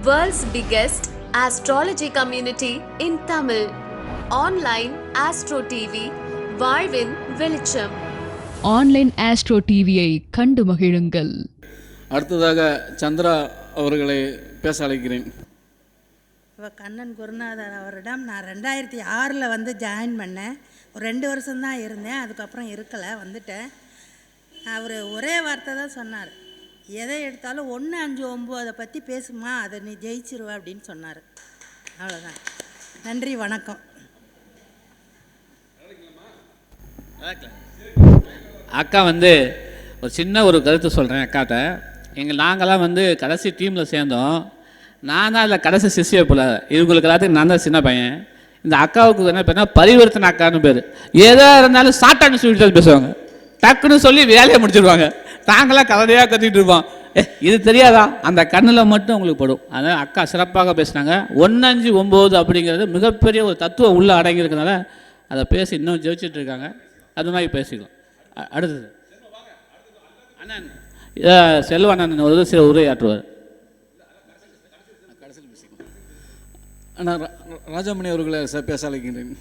World's biggest astrology community in Tamil. Online Astro TV, வாழ்வின் வெளிச்சம். Online astro டிவியை கண்டு மகிழுங்கள். அடுத்ததாக சந்திரா அவர்களை பேச அழைக்கிறேன். இப்போ கண்ணன் குருநாதர் அவரிடம் நான் ரெண்டாயிரத்தி ஆறில் வந்து ஜாயின் பண்ணேன். ஒரு ரெண்டு வருஷம்தான் இருந்தேன். அதுக்கப்புறம் இருக்கலை வந்துட்டேன். அவர் ஒரே வார்த்தை தான் சொன்னார். எதை எடுத்தாலும் ஒன்று அஞ்சு ஒம்பது அதை பற்றி பேசுமா? அதை நீ ஜெயிச்சிருவ அப்படின்னு சொன்னார். அவ்வளோதான் நன்றி வணக்கம். அக்கா வந்து ஒரு சின்ன ஒரு கருத்து சொல்கிறேன் அக்காட்ட. எங்கள் நாங்களாம் வந்து கடைசி டீமில் சேர்ந்தோம். நான் தான் அதில் கடைசி சிஷிய போல. இவங்களுக்கு எல்லாத்துக்கும் நான் தான் சின்ன பையன். இந்த அக்காவுக்கு என்ன பேர்னா பரிவர்த்தனை அக்கான்னு பேர். ஏதோ இருந்தாலும் சாட்டான்னு சொல்லிட்டு பேசுவாங்க. டக்குன்னு சொல்லி வேலையை முடிச்சிடுவாங்க நாங்களாம் கதையாக கத்திட்டு இருப்போம் ஏ இது தெரியாதா? அந்த கண்ணில் மட்டும் உங்களுக்கு படும். அதனால் அக்கா சிறப்பாக பேசுனாங்க. ஒன்னஞ்சு ஒம்பது அப்படிங்கிறது மிகப்பெரிய ஒரு தத்துவம் உள்ளே அடங்கியிருக்கனால அதை பேசி இன்னும் ஜெயிச்சுட்டு இருக்காங்க. அது மாதிரி பேசிக்கலாம். அடுத்தது. அண்ணன் செல்வ அண்ணன் ஒரு சில உரையாற்றுவார். அண்ணா ரா- ராஜாமணி அவர்களை பேச அழைக்கின்றேன்.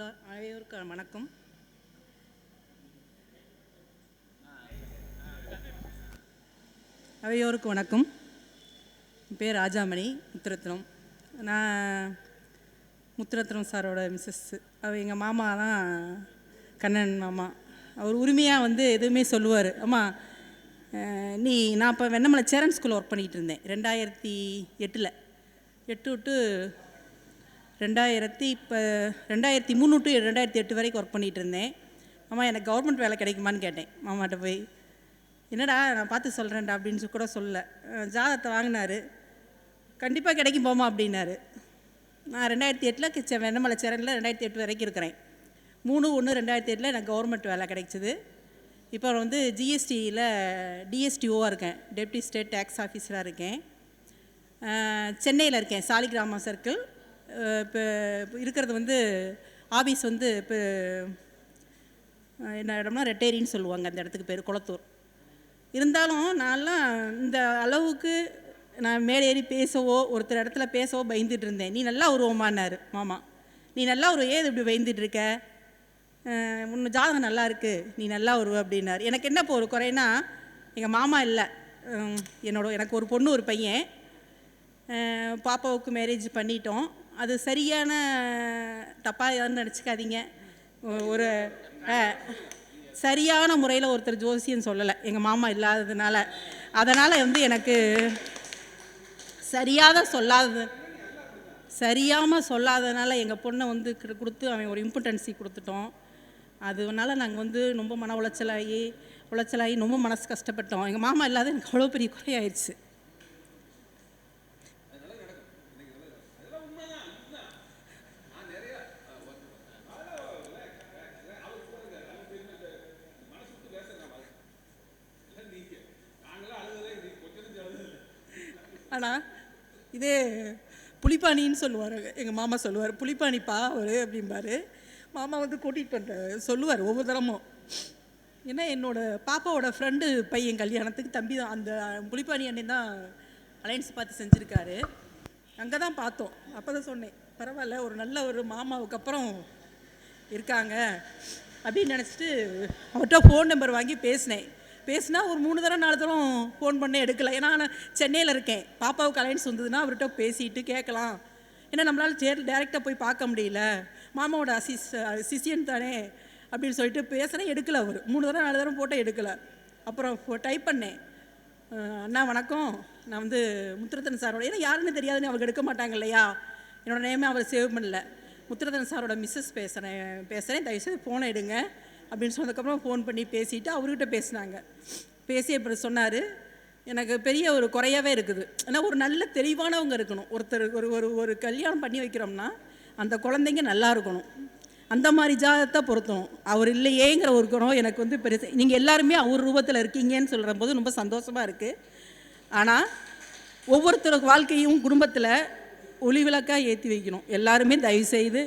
ஹலோ அனைவருக்கும் வணக்கம். அவையோருக்கு வணக்கம். என் பேர் ராஜாமணி முத்துரத்னம். நான் முத்துரத்னம் சாரோட மிஸ்ஸஸ் அவர் எங்கள் மாமா தான் கண்ணன் மாமா. அவர் உரிமையாக வந்து எதுவுமே சொல்லுவார். அம்மா நீ நான் இப்போ வெண்ணமலை சேரன் ஸ்கூலில் ஒர்க் பண்ணிகிட்டு இருந்தேன். ரெண்டாயிரத்தி எட்டில். எட்டு விட்டு ரெண்டாயிரத்தி இப்போ ரெண்டாயிரத்தி மூணு டு ரெண்டாயிரத்தி எட்டு வரைக்கும் ஒர்க் பண்ணிகிட்டு இருந்தேன் அம்மா எனக்கு கவர்மெண்ட் வேலை கிடைக்குமான்னு கேட்டேன். மாமாட்ட போய் என்னடா நான் பார்த்து சொல்கிறேன்டா அப்படின்னு சொல்லி கூட சொல்ல ஜாதகத்தை வாங்கினாரு. கண்டிப்பாக கிடைக்கும் போமா அப்படின்னாரு. நான் ரெண்டாயிரத்தி எட்டில் வெண்ணமலை சேரனில் ரெண்டாயிரத்தி எட்டு வரைக்கும் இருக்கிறேன். மூணு ஒன்று ரெண்டாயிரத்தி எட்டில் எனக்கு கவர்மெண்ட் வேலை கிடைச்சிது. இப்போ வந்து ஜிஎஸ்டியில் டிஎஸ்டிஓவாக இருக்கேன். டெப்டி ஸ்டேட் டேக்ஸ் ஆஃபீஸராக இருக்கேன். சென்னையில் இருக்கேன். சாலிகிராமம் சர்க்கிள் இப்போ இருக்கிறது வந்து ஆஃபீஸ் வந்து இப்போ என்ன இடம்னா ரெட்டேரின்னு சொல்லுவாங்க அந்த இடத்துக்கு பேர் குளத்தூர். இருந்தாலும் நான்லாம் இந்த அளவுக்கு நான் மேலே ஏறி பேசவோ ஒருத்தர் இடத்துல பேசவோ பயந்துட்டு இருந்தேன். நீ நல்லா உருவமானார் மாமா. நீ நல்லா ஒரு ஏது இப்படி பயந்துட்டு இருக்க? உன் ஜாதகம் நல்லா இருக்குது நீ நல்லா வருவ அப்படின்னாரு. எனக்கு என்ன இப்போ ஒரு குறைனா எங்கள் மாமா இல்லை. என்னோட எனக்கு ஒரு பொண்ணு ஒரு பையன். பாப்பாவுக்கு மேரேஜ் பண்ணிட்டோம். அது சரியான தப்பாக யாரும் நினச்சிக்காதீங்க. ஒரு சரியான முறையில் ஒருத்தர் ஜோசியம் சொல்லலை. எங்கள் மாமா இல்லாததுனால. அதனால் வந்து எனக்கு சரியாத சொல்லாதது சரியாமல் சொல்லாததுனால எங்கள் பொண்ணை வந்து கிட்ட கொடுத்து அவன் ஒரு இம்பார்ட்டன்சி கொடுத்துட்டோம். அதனால நாங்கள் வந்து ரொம்ப மன உளைச்சலாகி உளைச்சலாகி ரொம்ப மனசு கஷ்டப்பட்டோம். எங்கள் மாமா இல்லாத எனக்கு அவ்வளோ பெரிய குறையாயிடுச்சு ஆனால் இதே புளிப்பானின்னு சொல்லுவார் எங்கள் மாமா சொல்லுவார் புளிப்பானிப்பா அவர் அப்படிம்பாரு. மாமா வந்து கூட்டிகிட்டு பண்ணுற சொல்லுவார் ஒவ்வொரு தரமும் ஏன்னா என்னோட பாப்பாவோட ஃப்ரெண்டு பையன் கல்யாணத்துக்கு தம்பி தான் அந்த புளிப்பாணி அண்ணன் தான் அலையன்ஸ் பார்த்து செஞ்சுருக்காரு. அங்கே தான் பார்த்தோம். அப்போ தான் சொன்னேன் பரவாயில்ல ஒரு நல்ல ஒரு மாமாவுக்கு அப்புறம் இருக்காங்க அப்படின்னு நினச்சிட்டு அவர்கிட்ட ஃபோன் நம்பர் வாங்கி பேசினேன். பேசினா ஒரு மூணு தடவை நாலு தரம் ஃபோன் பண்ண எடுக்கல. ஏன்னா நான் சென்னையில் இருக்கேன். பாப்பாவுக்கு அலைன்ஸ் வந்ததுன்னா அவர்கிட்ட பேசிட்டு கேட்கலாம். ஏன்னா நம்மளால் சேர் டேரெக்டாக போய் பார்க்க முடியல. மாமாவோட அசிஸ் சிசியன் தானே அப்படின்னு சொல்லிட்டு பேசுகிறேன் எடுக்கல அவர். மூணு தடவை நாலு தடவை போட்டால் எடுக்கல. அப்புறம் டைப் பண்ணேன். அண்ணா வணக்கம். நான் வந்து முத்துரத்தன் சாரோட ஏன்னா யாருன்னு தெரியாதுன்னு அவங்க எடுக்க மாட்டாங்க இல்லையா? என்னோட நேமே அவர் சேவ் பண்ணல. முத்துரதன் சாரோட மிஸ்ஸஸ் பேசுகிறேன் பேசுகிறேன் தயவுசெய்து ஃபோனை எடுங்க. அப்படின்னு சொன்னதுக்கப்புறம் ஃபோன் பண்ணி பேசிட்டு அவர்கிட்ட பேசினாங்க. பேசி அப்புறம் சொன்னார் எனக்கு பெரிய ஒரு குறையாகவே இருக்குது. ஏன்னா ஒரு நல்ல தெளிவானவங்க இருக்கணும். ஒருத்தர் ஒரு ஒரு ஒரு கல்யாணம் பண்ணி வைக்கிறோம்னா அந்த குழந்தைங்க நல்லா இருக்கணும். அந்த மாதிரி ஜாதத்தை பொருத்தணும். அவர் இல்லையேங்கிற ஒரு குணம் எனக்கு வந்து பெருசு நீங்கள் எல்லாருமே அவர் ரூபத்தில் இருக்கீங்கன்னு சொல்கிற போது ரொம்ப சந்தோஷமாக இருக்குது ஆனால் ஒவ்வொருத்தர் வாழ்க்கையும் குடும்பத்தில் ஒளிவிளக்காக ஏற்றி வைக்கணும். எல்லாருமே தயவு செய்து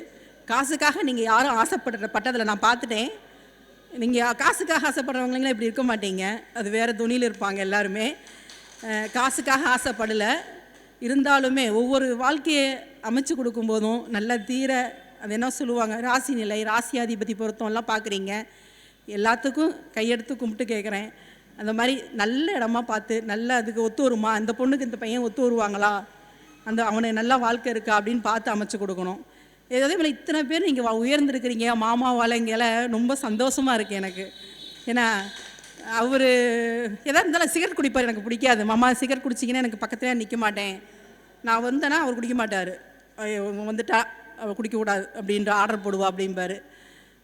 காசுக்காக நீங்கள் யாரும் ஆசைப்படுற பட்டதில் நான் பார்த்துட்டேன். நீங்கள் காசுக்காக ஆசைப்படுறவங்களாம் இப்படி இருக்க மாட்டீங்க. அது வேறு துணியில் இருப்பாங்க எல்லாருமே. காசுக்காக ஆசைப்படலை. இருந்தாலுமே ஒவ்வொரு வாழ்க்கையை அமைச்சு கொடுக்கும்போதும் நல்ல தீர அது என்ன சொல்லுவாங்க ராசி நிலை ராசியாதிபதி பொருத்தம்லாம் பார்க்குறீங்க எல்லாத்துக்கும் கையெடுத்து கும்பிட்டு கேட்குறேன் அந்த மாதிரி நல்ல இடமா பார்த்து நல்ல அதுக்கு ஒத்து வருமா? அந்த பொண்ணுக்கு இந்த பையன் ஒத்து வருவாங்களா? அந்த அவனுக்கு நல்ல வாழ்க்கை இருக்கா? அப்படின்னு பார்த்து அமைச்சு கொடுக்கணும். அதே போல் இத்தனை பேர் நீங்கள் உயர்ந்திருக்கிறீங்க மாமா வாழைங்கல ரொம்ப சந்தோஷமாக இருக்குது எனக்கு. ஏன்னா அவர் எதாக இருந்தாலும் சிகரெட் குடிப்பார் எனக்கு பிடிக்காது. மாமா சிகரெட் குடிச்சிங்கன்னா எனக்கு பக்கத்துலேயே நிற்க மாட்டேன். நான் வந்தேன்னா அவர் குடிக்க மாட்டார். வந்துட்டா அவள் குடிக்கக்கூடாது அப்படின்ற ஆர்டர் போடுவா அப்படிம்பார்.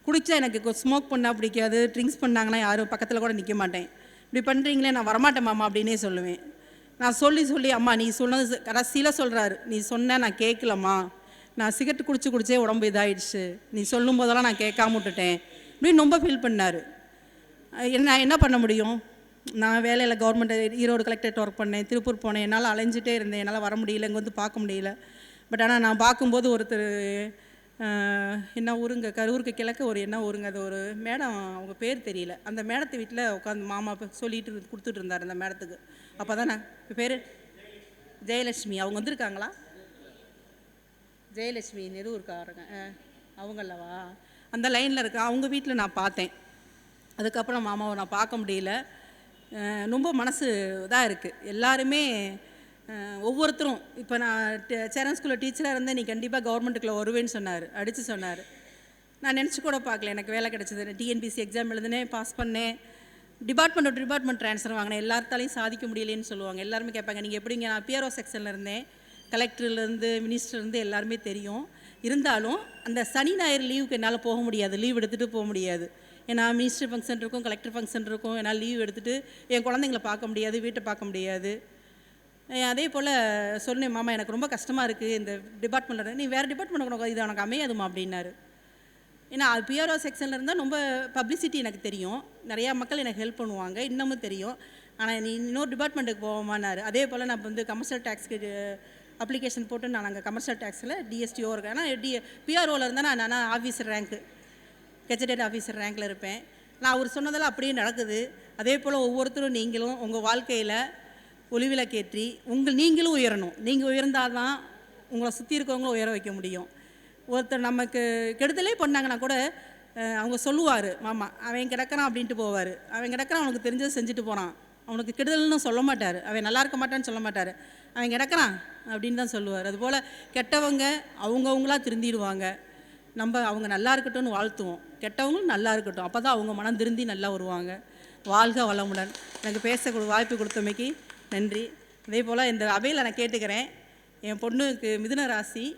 குடித்தா எனக்கு ஸ்மோக் பண்ணால் பிடிக்காது ட்ரிங்க்ஸ் பண்ணாங்கன்னா யாரும் பக்கத்தில் கூட நிற்க மாட்டேன். இப்படி பண்ணுறீங்களே நான் வரமாட்டேன் மாமா அப்படின்னே சொல்லுவேன். நான் சொல்லி சொல்லி அம்மா நீ சொன்னது கடைசியில் சொல்கிறாரு நீ சொன்ன நான் கேட்கலம்மா நான் சிகரெட் குடிச்சு குடிச்சே உடம்பு இதாயிடுச்சு. நீ சொல்லும் போதெல்லாம் நான் கேட்காம விட்டுட்டேன். அப்படின்னு ரொம்ப ஃபீல் பண்ணார். என்ன நான் என்ன பண்ண முடியும்? நான் வேலையில் கவர்மெண்ட் ஈரோடு கலெக்டரேட் ஒர்க் பண்ணேன். திருப்பூர் போனேன். என்னால் அலைஞ்சிட்டே இருந்தேன். என்னால் வர முடியல. இங்கே வந்து பார்க்க முடியல. பட் ஆனால் நான் பார்க்கும்போது ஒருத்தர் என்ன ஊருங்க? கரூருக்கு கிழக்கு ஒரு என்ன ஊருங்க? அது ஒரு மேடம் அவங்க பேர் தெரியல. அந்த மேடத்து வீட்டில் உட்காந்து மாமா சொல்லிட்டு இருந்து- கொடுத்துட்டு இருந்தார் அந்த மேடத்துக்கு. அப்போ தான் நான் பேர்? ஜெயலட்சுமி. அவங்க வந்திருக்காங்களா? ஜெயலட்சுமி நெரூர்காரங்க அவங்களவா? அந்த லைனில் இருக்க அவங்க வீட்டில் நான் பார்த்தேன். அதுக்கப்புறம் மாமாவை நான் பார்க்க முடியல. ரொம்ப மனசு இதாக இருக்குது எல்லாருமே ஒவ்வொருத்தரும் இப்போ நான் சேரன் ஸ்கூலில் டீச்சராக இருந்தேன் நீ கண்டிப்பாக கவர்மெண்ட்டுக்குள்ளே வருவேன்னு சொன்னார். அடித்து சொன்னார். நான் நினச்சி கூட பார்க்கல எனக்கு வேலை கிடச்சிது. டிஎன்பிசி எக்ஸாம் எழுதினேன் பாஸ் பண்ணேன். டிபார்ட்மெண்ட் டு டிபார்ட்மெண்ட் ட்ரான்ஸ்ஃபர் வாங்கினேன். எல்லாத்தாலையும் சாதிக்க முடியலன்னு சொல்லுவாங்க. எல்லாருமே கேட்பாங்க நீங்கள் எப்படிங்க? நான் பிஆர்ஓ செக்ஷனில் இருந்தேன். கலெக்டர்லேருந்து மினிஸ்டர்லேருந்து எல்லாருமே தெரியும். இருந்தாலும் அந்த சனி ஞாயிறு லீவுக்கு என்னால் போக முடியாது. லீவ் எடுத்துகிட்டு போக முடியாது. ஏன்னா மினிஸ்டர் ஃபங்க்ஷன் இருக்கும் கலெக்டர் ஃபங்க்ஷன் இருக்கும். என்னால் லீவ் எடுத்துகிட்டு என் குழந்தைங்கள பார்க்க முடியாது வீட்டை பார்க்க முடியாது. அதே போல் சொன்னேன் மாமா எனக்கு ரொம்ப கஷ்டமாக இருக்குது இந்த டிபார்ட்மெண்ட்டில் நீ வேறு டிபார்ட்மெண்ட் உனக்கு இது உனக்கு அமையாதுமா அப்படின்னாரு. ஏன்னா அது பிஆர்ஓ செக்ஷனில் இருந்தால் ரொம்ப பப்ளிசிட்டி எனக்கு தெரியும். நிறையா மக்கள் எனக்கு ஹெல்ப் பண்ணுவாங்க. இன்னமும் தெரியும். ஆனால் நீ இன்னொரு டிபார்ட்மெண்ட்டுக்கு போவோமானாரு அதே போல் நான் வந்து கமர்ஷியல் டேக்ஸ்க்கு அப்ளிகேஷன் போட்டு நான் அங்கே கமர்ஷியல் டேக்ஸில் டிஎஸ்டிஓ இருக்கேன். ஆனால் டி பிஆர்ஓவில் இருந்தால் நான் நான் ஆஃபீஸர் ரேங்க்கு கெஜடட் ஆஃபீஸர் ரேங்க்கில் இருப்பேன். நான் அவர் சொன்னதெல்லாம் அப்படியே நடக்குது. அதே போல் ஒவ்வொருத்தரும் நீங்களும் உங்கள் வாழ்க்கையில் ஒளிவிளக்கேற்றி உங்கள் நீங்களும் உயரணும். நீங்கள் உயர்ந்தால் தான் உங்களை சுற்றி இருக்கவங்களும் உயர வைக்க முடியும். ஒருத்தர் நமக்கு கெடுதலே பண்ணாங்கன்னா கூட அவங்க சொல்லுவார் மாமா அவன் கிடக்கிறான் அப்படின்ட்டு போவார். அவன் கிடக்கிறான் அவனுக்கு தெரிஞ்சதை செஞ்சுட்டு போகிறான் அவனுக்கு கெடுதல்னு சொல்ல மாட்டார். அவன் நல்லா இருக்க மாட்டான்னு சொல்ல மாட்டார். அவன் கிடக்கிறான் அப்படின்னு தான் சொல்லுவார். அதுபோல் கெட்டவங்க அவங்கவுங்களாக திருந்திடுவாங்க. நம்ம அவங்க நல்லா இருக்கட்டும்னு வாழ்த்துவோம். கெட்டவங்களும் நல்லா இருக்கட்டும். அப்போ தான் அவங்க மனம் திருந்தி நல்லா வருவாங்க. வாழ்க வளமுடன். எனக்கு பேச கொடு- வாய்ப்பு கொடுத்தமைக்கு நன்றி. அதே போல் இந்த அவையில் நான் கேட்டுக்கிறேன். என் பொண்ணுக்கு மிதுன ராசி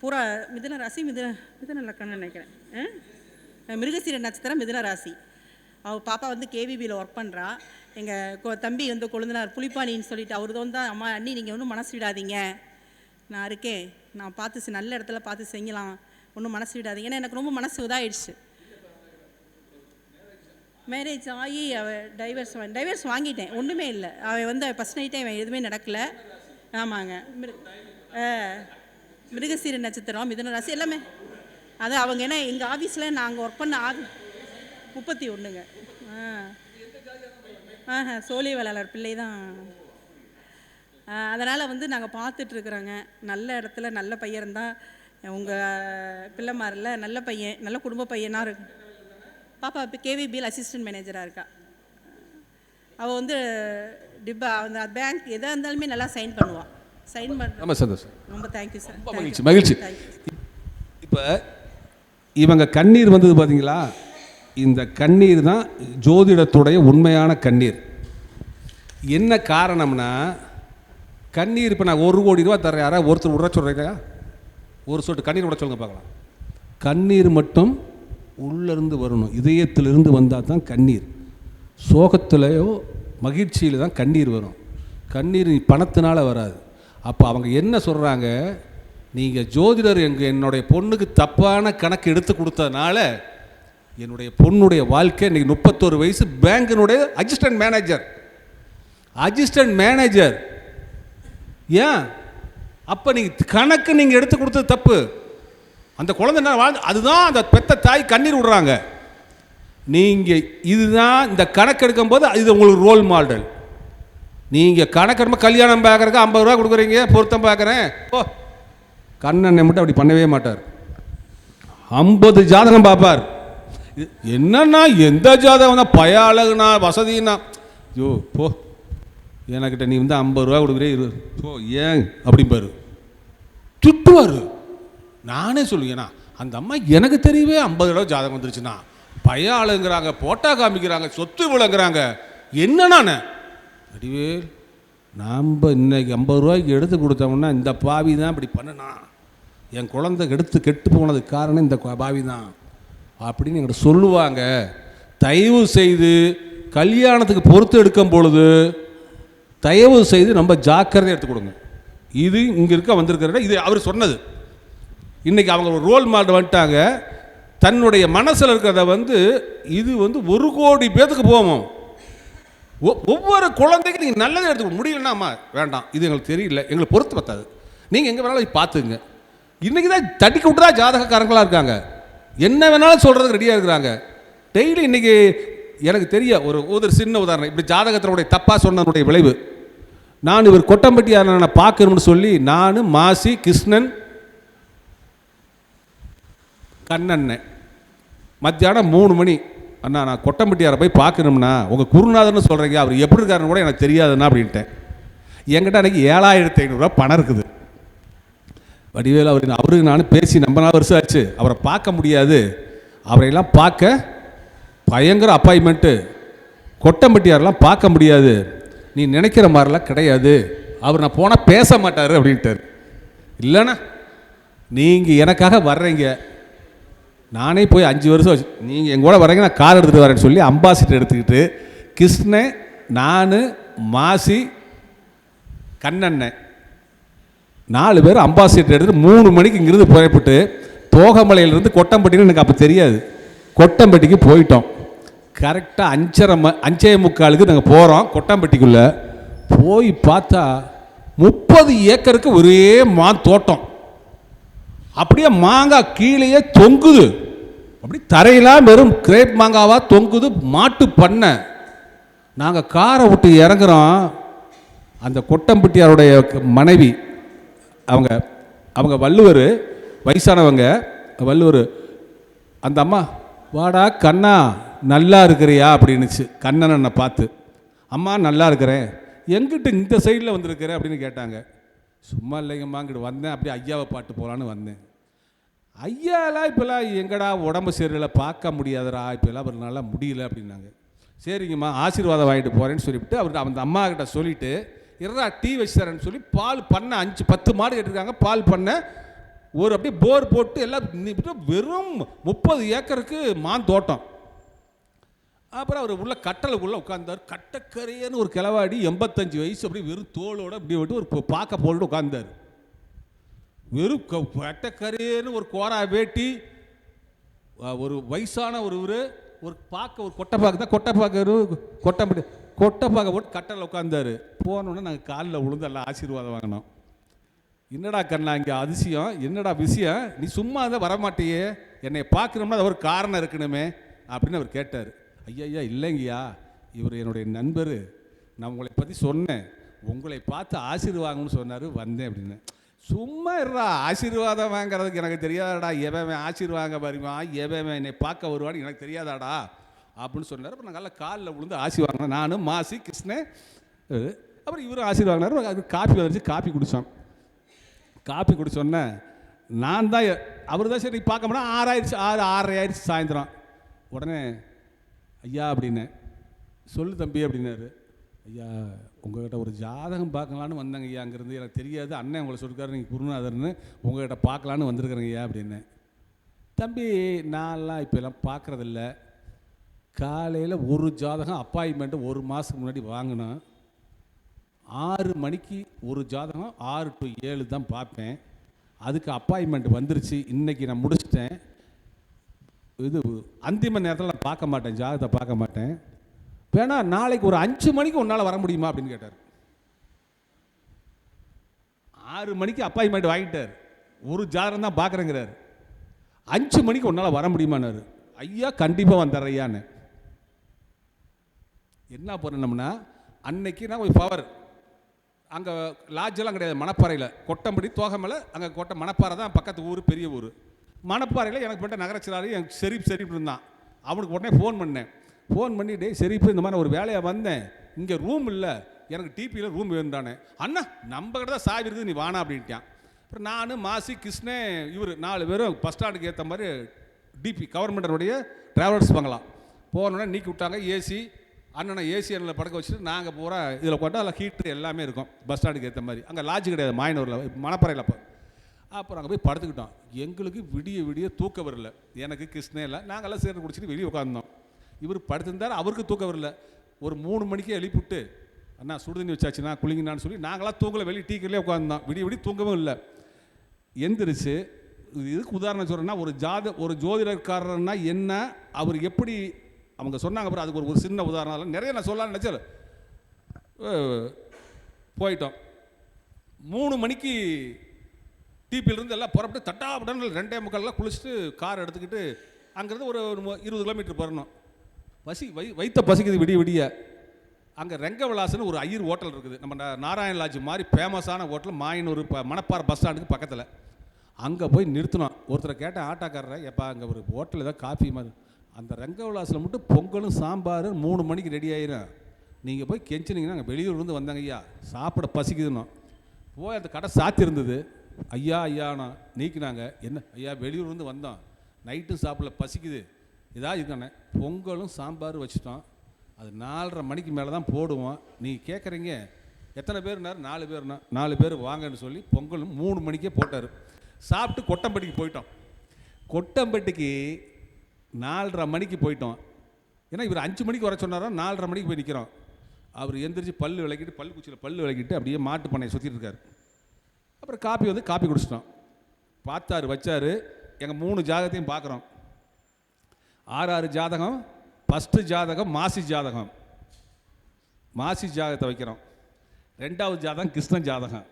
பூரா மிதுன ராசி மிதுன மிதுன லக்கணம்னு நினைக்கிறேன். மிருகசீர நட்சத்திரம் மிதுன ராசி. அவள் பாப்பா வந்து கேவிபியில் ஒர்க் பண்ணுறா எங்கள் தம்பி வந்து கொழுந்தனார் புளிப்பானின்னு சொல்லிட்டு அவர் தான் அம்மா அண்ணி நீங்கள் ஒன்றும் மனசு விடாதீங்க நான் இருக்கேன். நான் பார்த்து நல்ல இடத்துல பார்த்து செய்யலாம். ஒன்றும் மனசு விடாதீங்க ஏன்னா எனக்கு ரொம்ப மனசு இதாயிடுச்சு. மேரேஜ் ஆகி அவள் டைவர்ஸ் டைவர்ஸ் வாங்கிட்டேன். ஒன்றுமே இல்லை. அவள் வந்து ஃபஸ்ட் நைட்டே அவன் எதுவுமே நடக்கலை. ஆமாங்க. மிரு மிருகசீர நட்சத்திரம் மிதன ராசி எல்லாமே. அது அவங்க ஏன்னா எங்கள் ஆஃபீஸில் நாங்கள் ஒர்க் பண்ண ஆஃபீஸ் முப்பத்தி ஒன்றுங்க. ஆ. ஆஹா சோழி வேளாளர் பிள்ளை தான். அதனால் வந்து நாங்கள் பார்த்துட்ருக்குறோங்க. நல்ல இடத்துல நல்ல பையன் இருந்தால் உங்கள் பிள்ளைமாரில் நல்ல பையன் நல்ல குடும்ப பையனாக இருக்கு பாப்பா இப்போ கேவிபியில் அசிஸ்டன்ட் மேனேஜராக இருக்கா. அவள் வந்து டிப்பா அந்த பேங்க் எதாக இருந்தாலுமே நல்லா சைன் பண்ணுவாள் சைன் பண்ண ரொம்ப சந்தோஷம். ரொம்ப தேங்க்யூ சார் ரொம்ப மகிழ்ச்சி மகிழ்ச்சி. இப்போ இவங்க கண்ணீர் வந்தது பார்த்தீங்களா இந்த கண்ணீர் தான் ஜோதிடத்துடைய உண்மையான கண்ணீர். என்ன காரணம்னா கண்ணீர் இப்போ நான் ஒரு கோடி ரூபா தரேன் யாரா ஒருத்தர் விட சொல்கிறீங்களா ஒரு சொட்டு கண்ணீர் விட சொல்லுங்க பார்க்கலாம். கண்ணீர் மட்டும் உள்ளேருந்து வரணும். இதயத்திலிருந்து வந்தால் தான் கண்ணீர். சோகத்திலேயோ மகிழ்ச்சியில் தான் கண்ணீர் வரும். கண்ணீர் பணத்தினால் வராது. அப்போ அவங்க என்ன சொல்கிறாங்க நீங்கள் ஜோதிடர் எங்கள் என்னுடைய பொண்ணுக்கு தப்பான கணக்கு எடுத்து கொடுத்ததுனால என்னுடைய பொண்ணுடைய வாழ்க்கை இன்னைக்கு முப்பத்தோரு வயசு பேங்கினுடைய அசிஸ்டன்ட் மேனேஜர் அசிஸ்டன்ட் மேனேஜர் ஏன்? அப்போ நீங்கள் கணக்கு நீங்கள் எடுத்து கொடுத்தது தப்பு. அந்த குழந்தை என்ன வாழ்ந்து அதுதான் அந்த பெத்த தாய் கண்ணீர் விடுறாங்க. நீங்கள் இதுதான் இந்த கணக்கு எடுக்கும்போது இது உங்களுக்கு ரோல் மாடல் நீங்கள் கணக்கு கல்யாணம் பார்க்குறக்கு ஐம்பது ரூபா கொடுக்குறீங்க பொருத்தம் பார்க்குறேன். ஓ கண்ணனை மட்டும் அப்படி பண்ணவே மாட்டார். ஐம்பது ஜாதகம் பார்ப்பார். என்னன்னா எந்த ஜாதகம்னா பய அழகுனா வசதினா ஐயோ போ. எனக்கிட்ட நீ வந்து ஐம்பது ரூபா கொடுக்குறே இரு போ ஏன்? அப்படிம்பாரு திட்டுவார். நானே சொல்லுவேண்ணா அந்த அம்மா எனக்கு தெரியவே ஐம்பது தடவை ஜாதகம் வந்துருச்சுண்ணா பய ஆளுங்கிறாங்க போட்டா காமிக்கிறாங்க சொத்து விளங்குறாங்க. என்னண்ணாண்ணே அடிவேல் நாம் இன்னைக்கு ஐம்பது ரூபாய்க்கு எடுத்து கொடுத்தோம்னா இந்த பாவி தான் இப்படி பண்ணுனா. என் குழந்தை எடுத்து கெட்டு போனதுக்கு காரணம் இந்த பாவி தான் அப்படின்னு எங்கிட்ட சொல்லுவாங்க. தயவு செய்து கல்யாணத்துக்கு பொறுத்து எடுக்கும் பொழுது தயவு செய்து ரொம்ப ஜாக்கிரதை எடுத்து கொடுங்க. இது இங்கே இருக்க வந்திருக்கிற இது அவர் சொன்னது. இன்றைக்கி அவங்க ஒரு ரோல் மாடல் வந்துட்டாங்க. தன்னுடைய மனசில் இருக்கிறத வந்து இது வந்து ஒரு கோடி பேத்துக்கு போவோம் ஒ- ஒவ்வொரு குழந்தைக்கும் நீங்கள் நல்லதை எடுத்துக்க முடியலன்னாம்மா வேண்டாம். இது எங்களுக்கு தெரியல. எங்களுக்கு பொறுத்து பத்தாது. நீங்கள் எங்கே வேணாலும் பார்த்துங்க இன்றைக்கி தான் தட்டி விட்டு தான் ஜாதகக்காரங்களாக இருக்காங்க. என்ன வேணாலும் சொல்கிறதுக்கு ரெடியாக இருக்கிறாங்க. டெய்லி இன்றைக்கி எனக்கு தெரிய ஒரு ஒரு சின்ன உதாரணம். இப்படி ஜாதகத்தினுடைய தப்பாக சொன்னதுடைய விளைவு. நான் இவர் கொட்டம்பட்டியாரனை நான் பார்க்கணும்னு சொல்லி நான் மாசி கிருஷ்ணன் கண்ணண்ணன் மத்தியானம் மூணு மணி. அண்ணா நான் கொட்டம்பட்டியாரை போய் பார்க்கணும்னா உங்கள் குருநாதர்னு சொல்கிறீங்க அவர் எப்படி இருக்காருன்னு கூட எனக்கு தெரியாதுண்ணா அப்படின்ட்டேன். என்கிட்ட அன்றைக்கி ஏழாயிரத்தி ஐநூறுரூவா பணம் இருக்குது. வடிவேலு அவர் அவருக்கு நானும் பேசி ரொம்ப நாள் வருஷம் ஆச்சு. அவரை பார்க்க முடியாது. அவரையெல்லாம் பார்க்க பயங்கர அப்பாயின்மெண்ட்டு கொட்டம்பட்டியாரெல்லாம் பார்க்க முடியாது. நீ நினைக்கிற மாதிரிலாம் கிடையாது. அவர் நான் போனால் பேச மாட்டார் அப்படின்ட்டார். இல்லைண்ணா நீங்கள் எனக்காக வர்றீங்க. நானே போய் அஞ்சு வருஷம் நீங்கள் எங்கூட வரீங்க நான் கார் எடுத்துகிட்டு வரேன்னு சொல்லி அம்பாசிடர் எடுத்துக்கிட்டு கிருஷ்ணன் நான் மாசி கண்ணண்ணன். நாலு பேர் அம்பாசிடர் எடுத்துகிட்டு மூணு மணிக்கு இங்கிருந்து புறப்பட்டு தோகமலையிலேருந்து கொட்டம்பட்டின்னு எனக்கு அப்போ தெரியாது. கொட்டம்பட்டிக்கு போயிட்டோம். கரெக்டாக அஞ்சரை ம அஞ்சே முக்காலுக்கு நாங்கள் போகிறோம் கொட்டம்பட்டிக்குள்ளே. போய் பார்த்தா முப்பது ஏக்கருக்கு ஒரே மா தோட்டம். அப்படியே மாங்காய் கீழேயே தொங்குது. அப்படி தரையெல்லாம் வெறும் கிரேப் மாங்காவாக தொங்குது மாட்டு பண்ணை. நாங்கள் காரை விட்டு இறங்குறோம். அந்த கொட்டம்பட்டியாருடைய க- மனைவி அவங்க அவங்க வள்ளுவர் வயசானவங்க வள்ளுவர் அந்த அம்மா வாடா கண்ணா நல்லா இருக்கிறியா? அப்படின்னுச்சு. கண்ணன் என்னை பார்த்து அம்மா நல்லா இருக்கிறேன். எங்கிட்ட இந்த சைடில் வந்திருக்கிறேன் அப்படின்னு கேட்டாங்க. சும்மா இல்லைங்கம்மா இங்கிட்டு வந்தேன். அப்படியே ஐயாவை பாட்டு போகலான்னு வந்தேன். ஐயாலாம் இப்போல்லாம் எங்கடா உடம்பு சரியில்லை? பார்க்க முடியாதுடா. இப்போல்லாம் ஒரு நாளாக முடியல. அப்படின்னாங்க. சரிங்கம்மா ஆசீர்வாதம் வாங்கிட்டு போகிறேன்னு சொல்லிவிட்டு அவர் அந்த அம்மா கிட்ட சொல்லிவிட்டு இருடா டீ வச்சு தரேன்னு சொல்லி பால் பண்ண அஞ்சு பத்து மாடு கேட்டிருக்காங்க. பால் பண்ண ஒரு அப்படியே போர் போட்டு எல்லாம் வெறும் முப்பது ஏக்கருக்கு மான் தோட்டம். அப்புறம் அவர் உள்ள கட்டலுக்குள்ளே உட்காந்தார் கட்டக்கரையன்னு ஒரு கிளவாடி எண்பத்தஞ்சு வயசு அப்படியே வெறும் தோளோட அப்படியே விட்டு ஒரு பார்க்க பாக்க போட்டு உட்காந்தார் வெறும் கட்டக்கரையன்னு ஒரு கோரா வேட்டி ஒரு வயசான ஒருவர் ஒரு பார்க்க ஒரு கொட்டை பாக்கு தான் கொட்டை கொட்டைப்பாக்கு கொட்டை கொட்டைப்பாக்க போட்டு கட்டலில் உட்காந்தாரு போனோடனே நாங்கள் காலில் விழுந்து எல்லாம் ஆசீர்வாதம் வாங்கினோம். என்னடா கண்ணா இங்கே அதிசயம். என்னடா விஷயம்? நீ சும்மா தான் வரமாட்டியே. என்னை பார்க்கணும்னா அது ஒரு காரணம் இருக்கணுமே அப்படின்னு அவர் கேட்டார். ஐயா ஐயா இல்லைங்கய்யா. இவர் என்னுடைய நண்பர். நான் உங்களை பற்றி சொன்னேன். உங்களை பார்த்து ஆசீர்வாதம்னு சொன்னார். வந்தேன் அப்படின்னு. சும்மா இருடா. ஆசீர்வாதம் வாங்குறதுக்கு எனக்கு தெரியாதாடா. எவன் ஆசீர்வாங்க வருவான் எவன் என்னை பார்க்க வருவான்னு எனக்கு தெரியாதாடா. அப்படின்னு சொன்னார். அப்புறம் நல்லா காலில் விழுந்து ஆசி வாங்கினேன். நானும் மாசி கிருஷ்ணன் அப்புறம் இவரும் ஆசி வாங்கினார். அது காப்பி வந்துச்சு காப்பி குடித்தோம் காஃபி குடித்தோன்னே நான் தான் அவர் தான் சரி பார்க்க முடியாது ஆறாயிருச்சு ஆறு ஆறரை ஆயிடுச்சு சாயந்தரம். உடனே ஐயா அப்படின்னேன் சொல்லு தம்பி அப்படின்னாரு. ஐயா உங்ககிட்ட ஒரு ஜாதகம் பார்க்கலான்னு வந்தேங்க ஐயா. அங்கேருந்து எனக்கு தெரியாது. அண்ணன் உங்களை சொல்லிருக்காரு நீங்கள் குருநாதர்னு. உங்ககிட்ட பார்க்கலான்னு வந்திருக்கிறேங்க ஐயா அப்படின்னு. தம்பி நான்லாம் இப்போ எல்லாம் பார்க்குறதில்ல. காலையில் ஒரு ஜாதகம் அப்பாயின்மெண்ட்டு ஒரு மாதத்துக்கு முன்னாடி வாங்கினோம் ஆறு மணிக்கு ஒரு ஜாதகம் ஆறு டு ஏழு தான் பார்ப்பேன். அதுக்கு அப்பாயின்மெண்ட் வந்துருச்சு இன்றைக்கி நான் முடிச்சிட்டேன். இது அந்திம நேரத்தில் நான் பார்க்க மாட்டேன் ஜாதகத்தை பார்க்க மாட்டேன். வேணா நாளைக்கு ஒரு அஞ்சு மணிக்கு உன்னால் வர முடியுமா அப்படின்னு கேட்டார். ஆறு மணிக்கு அப்பாயின்மெண்ட் வாங்கிட்டார். ஒரு ஜாதகம் தான் பார்க்குறேங்கிறார். அஞ்சு மணிக்கு உன்னால் வர முடியுமான்னாரு. ஐயா கண்டிப்பாக வந்துடுறையான்னு என்ன பண்ணணும்னா அன்னைக்கு நான் ஒரு பவர் அங்கே லாட்ஜெல்லாம் கிடையாது மணப்பாறையில். கொட்டம்படி தோகமலை அங்கே கொட்ட மணப்பாறை தான் பக்கத்து ஊர் பெரிய ஊர். மணப்பாறையில் எனக்கு மட்டும் நகரச்சிலாரி எனக்கு செரிப் செரிப் இருந்தான். அவனுக்கு உடனே ஃபோன் பண்ணேன். ஃபோன் பண்ணி டேய் செரிப்பு இந்த மாதிரி ஒரு வேலையாக வந்தேன். இங்கே ரூம் இல்லை. எனக்கு டிபியில் ரூம் வேணுண்டானே அண்ணா நம்ம கிட்ட தான் சாவி இருக்குது நீ வானா அப்படின்ட்டான். அப்புறம் நான் மாசி கிருஷ்ணன் இவர் நாலு பேரும் பஸ் ஸ்டாண்டுக்கு ஏற்ற மாதிரி டிபி கவர்மெண்டனுடைய ட்ராவலர்ஸ் பங்கலாம் போனோடனே நீக்கி விட்டாங்க ஏசி அண்ணனை ஏசியனில் படக்க வச்சுட்டு நாங்கள் பூரா இதில் கொண்டா அதில் ஹீட்ரு எல்லாமே இருக்கும். பஸ் ஸ்டாண்டுக்கு ஏற்ற மாதிரி. அங்கே லாட்ஜ் கிடையாது மாயனூரில் மணப்பறையில் அப்போ. அப்புறம் அங்கே போய் படுத்துக்கிட்டோம். எங்களுக்கு விடிய விடிய தூக்கம் வரல. எனக்கு கிருஷ்ணே இல்லை. நாங்கள்லாம் சேர்ந்து குடிச்சிட்டு வெளியே உட்காந்தோம் இவர் படுத்திருந்தார் அவருக்கு தூக்கம் வரல. ஒரு மூணு மணிக்கே எழுப்பிவிட்டு அண்ணா சுடுதண்ணி வச்சாச்சுண்ணா குளிங்கண்ணான்னு சொல்லி நாங்களாம் தூங்கலை. வெளியே டீக்கர்லேயே உட்காந்தோம் விடிய விடிய தூங்கவும் இல்லை. எந்திரிச்சு இதுக்கு உதாரணம் சொல்கிறேன்னா ஒரு ஜாத ஒரு ஜோதிடக்காரர்னா என்ன? அவர் எப்படி அவங்க சொன்னாங்க அப்புறம் அதுக்கு ஒரு ஒரு சின்ன உதாரணம். நிறைய நான் சொல்லலாம்னு நினச்சேன். போயிட்டோம். மூணு மணிக்கு டிபியிலிருந்து எல்லாம் புறப்பட்டு தட்டாபுடன் ரெண்டே முக்கால்லாம் குளிச்சுட்டு கார் எடுத்துக்கிட்டு அங்கேருந்து ஒரு இருபது கிலோமீட்டர் போகிறணும் பசி வை வைத்த பசிக்குது விடிய விடிய. அங்கே ரெங்கவிலாசன்னு ஒரு ஐயர் ஹோட்டல் இருக்குது. நம்ம நாராயண லாட்ஜ் மாதிரி ஃபேமஸான ஹோட்டல் மாயனூர் ப மணப்பாறை பஸ் ஸ்டாண்டுக்கு பக்கத்தில். அங்கே போய் நிறுத்தினோம். ஒருத்தரை கேட்டேன் ஆட்டோக்காரரை எப்பா அங்கே ஒரு ஹோட்டல் ஏதாவது காஃபி மாதிரி. அந்த ரெங்கவிலாசில் மட்டும் பொங்கலும் சாம்பார் மூணு மணிக்கு ரெடி ஆயிரும். நீங்கள் போய் கெஞ்சினீங்கன்னா அங்கே வெளியூர்லேருந்து வந்தாங்க ஐயா சாப்பிட பசிக்குதுன்னு போய் அந்த கடை சாத்திருந்தது ஐயா ஐயாண்ணா நீக்கினாங்க. என்ன ஐயா வெளியூர்லேருந்து வந்தோம். நைட்டும் சாப்பிடல பசிக்குது. இதாக இருக்கானே. பொங்கலும் சாம்பார் வச்சுட்டோம். அது நாலரை மணிக்கு மேலே தான் போடுவோம். நீங்கள் கேட்குறீங்க எத்தனை பேர்னார் நாலு பேர்னா நாலு பேர் வாங்கன்னு சொல்லி பொங்கலும் மூணு மணிக்கே போட்டார். சாப்பிட்டு கொட்டம்பட்டிக்கு போயிட்டோம். கொட்டம்பட்டிக்கு நாலரை மணிக்கு போயிட்டோம். ஏன்னா இவர் அஞ்சு மணிக்கு வர சொன்னாரோ? நாலரை மணிக்கு போய் நிற்கிறோம் அவர் எந்திரிச்சு பல் விளக்கிட்டு பல் குச்சியில் பல் விளக்கிட்டு அப்படியே மாட்டு பண்ணையை சுற்றிட்டு இருக்கார். அப்புறம் காப்பி வந்து காப்பி குடிச்சிட்டோம். பார்த்தாரு வச்சார். எங்கள் மூணு ஜாதகத்தையும் பார்க்குறோம். ஆறு ஆறு ஜாதகம் ஃபஸ்ட்டு ஜாதகம் மாசி ஜாதகம். மாசி ஜாதகத்தை வைக்கிறோம். ரெண்டாவது ஜாதகம் கிருஷ்ணன் ஜாதகம்.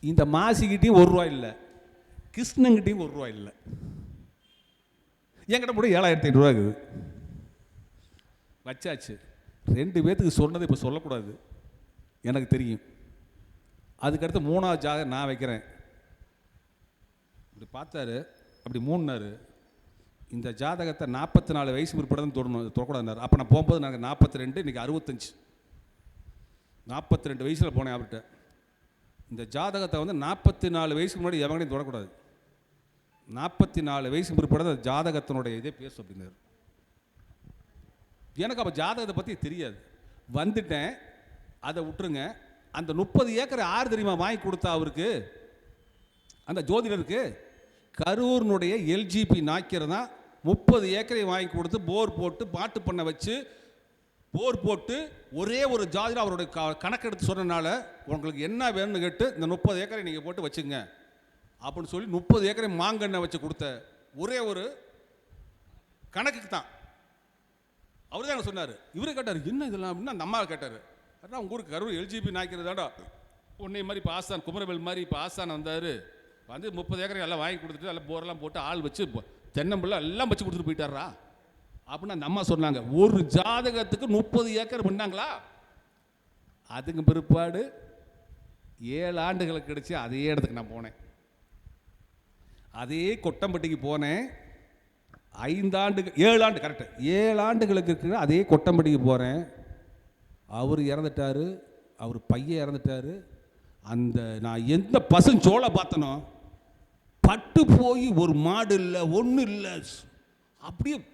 இந்த மாசிக்கிட்டேயும் ஒரு ரூபா இல்லை. கிருஷ்ணங்கிட்டையும் ஒரு ரூபா இல்லை. என்கிட்ட கூட ஏழாயிரத்தி ஐநூறுரூவா இருக்குது. வச்சாச்சு. ரெண்டு பேர்த்துக்கு சொன்னதை இப்போ சொல்லக்கூடாது. எனக்கு தெரியும். அதுக்கடுத்து மூணாவது ஜாதகம் நான் வைக்கிறேன். இப்படி பார்த்தாரு. அப்படி மூணுனாரு. இந்த ஜாதகத்தை நாற்பத்தி நாலு வயசு பிற்பாடு தான் தொடணும். தொடக்கூடாதுனாரு. அப்போ நான் போகும்போது நாங்கள் நாற்பத்தி ரெண்டு இன்றைக்கி அறுபத்தஞ்சு. நாற்பத்தி ரெண்டு வயசில் போனேன் அவர்கிட்ட. இந்த ஜாதகத்தை வந்து நாற்பத்தி நாலு வயசுக்கு முன்னாடி எவங்களையும் தொடக்கூடாது. நாற்பத்தி நாலு வயசு பிற்பாடு ஜாதகத்தினுடைய இதே பேசும் அப்படின்னாரு எனக்கு அப்போ ஜாதகத்தை பற்றி தெரியாது. வந்துட்டேன். அதை விட்டுருங்க. அந்த முப்பது ஏக்கர் யார் தெரியுமா வாங்கி கொடுத்தா அவருக்கு? அந்த ஜோதிடருக்கு? கரூர்னுடைய எல்ஜிபி நாய்க்கர் தான் முப்பது ஏக்கரை வாங்கி கொடுத்து போர் போட்டு மாட்டு பண்ண வச்சு போர் போட்டு ஒரே ஒரு ஜாதியில் அவருடைய க கணக்கெடுத்து சொன்னனால உங்களுக்கு என்ன வேணும்னு கேட்டு இந்த முப்பது ஏக்கரை நீங்கள் போட்டு வச்சுங்க அப்படின்னு சொல்லி முப்பது ஏக்கரை மாங்கன்னை வச்சு கொடுத்த ஒரே ஒரு கணக்குக்கு தான். அவர் தான் சொன்னார். இவரே கேட்டார் என்ன இதெல்லாம்? அப்படின்னா அந்த அம்மா கேட்டார். அதான் உங்கள் ஊருக்கு கரூர் எல்ஜிபி நாய்க்கிறதாடா உன்னை மாதிரி இப்போ ஆசான் குமரவேல் மாதிரி இப்போ ஆசான் வந்தார். வந்து முப்பது ஏக்கரை எல்லாம் வாங்கி கொடுத்துட்டு எல்லாம் போரெல்லாம் போட்டு ஆள் வச்சு தென்னம்பிள்ளை எல்லாம் வச்சு கொடுத்துட்டு போயிட்டாரா அப்படின்னு அந்த அம்மா சொன்னாங்க. ஒரு ஜாதகத்துக்கு முப்பது ஏக்கர் பண்ணாங்களா? அதுக்கு பிற்பாடு ஏழு ஆண்டுகளுக்கு கிடைச்சி அதே இடத்துக்கு நான் போனேன். அதே கொட்டம்பட்டிக்கு போனேன். ஐந்தாண்டு ஏழு ஆண்டு கரெக்டு ஏழு ஆண்டுகளுக்கு அதே கொட்டம்பட்டிக்கு போகிறேன் அவர் இறந்துட்டாரு. அவர் பையன் இறந்துட்டாரு. அந்த நான் எந்த பசுஞ்சோலை பார்த்தனோ பட்டு போய் ஒரு மாடு இல்லை ஒன்றும் இல்லை. அப்படியே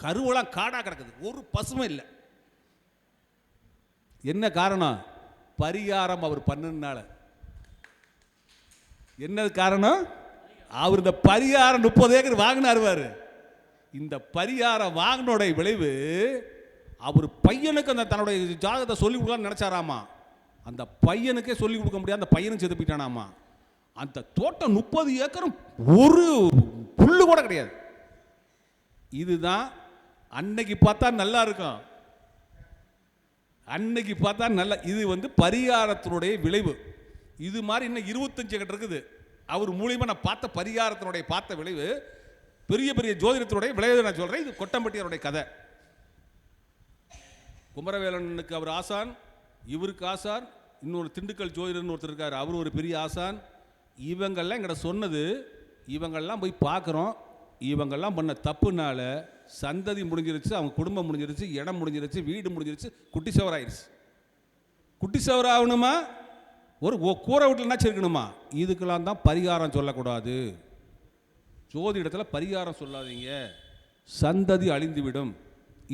கருவெல்லாம் காடாக கிடக்குது. ஒரு பசுமை இல்லை. என்ன காரணம்? பரிகாரம் அவர் பண்ணுனால. என்ன காரணம்? அவர் இந்த பரிகாரம் முப்பது ஏக்கர் வாங்கினார் இந்த பரிகாரம் வாங்கினோடைய விளைவு அவர் பையனுக்கு அந்த தன்னுடைய ஜாதகத்தை சொல்லி கொடுக்கலாம்னு நினைச்சாராமா? அந்த பையனுக்கே சொல்லி கொடுக்க முடியாது அந்த பையனும் செத்து போயிட்டானாமா? அந்த தோட்டம் முப்பது ஏக்கரும் ஒரு புல்லு கூட கிடையாது. இதுதான் அன்னைக்கு பார்த்தா நல்லா இருக்கும். அன்னைக்கு பார்த்தா நல்லா இது வந்து பரிகாரத்தினுடைய விளைவு. இது மாதிரி இன்னும் இருபத்தஞ்சு கிட்ட இருக்குது. அவர் மூலியமாக நான் பார்த்த பரிகாரத்தினுடைய பார்த்த விளைவு பெரிய பெரிய ஜோதிடத்தினுடைய விளைவு நான் சொல்கிறேன் இது கொட்டம்பட்டியருடைய கதை. குமரவேலனுக்கு அவர் ஆசான் இவருக்கு ஆசான் இன்னொரு திண்டுக்கல் ஜோதிடர்னு ஒருத்தர் இருக்கார் அவர் ஒரு பெரிய ஆசான். இவங்கெல்லாம் எங்கிட்ட சொன்னது இவங்கள்லாம் போய் பார்க்குறோம். இவங்கெல்லாம் பண்ண தப்புனால சந்ததி முடிஞ்சிருச்சு அவங்க குடும்பம் முடிஞ்சிருச்சு இடம் முடிஞ்சிருச்சு வீடு முடிஞ்சிருச்சு குட்டி சவராயிருச்சு. குட்டி சவர் ஆகணுமா ஒரு கூரை வீட்டில் இருக்கணுமா இதுக்கெல்லாம் தான் பரிகாரம் சொல்லக்கூடாது. ஜோதிடத்தில் பரிகாரம் சொல்லாதீங்க. சந்ததி அழிந்துவிடும்.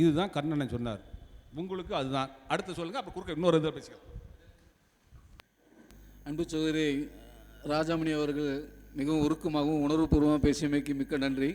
இதுதான் கர்ணன் சொன்னார். உங்களுக்கு அதுதான். அடுத்து சொல்லுங்க அப்புறம் குறுக்க இன்னொரு இதை பேசிக்கலாம். அன்பு சௌதரி ராஜாமணி அவர்கள் மிகவும் உருக்கமாகவும் உணர்வுபூர்வமாக பேசியமைக்கு மிக்க நன்றி.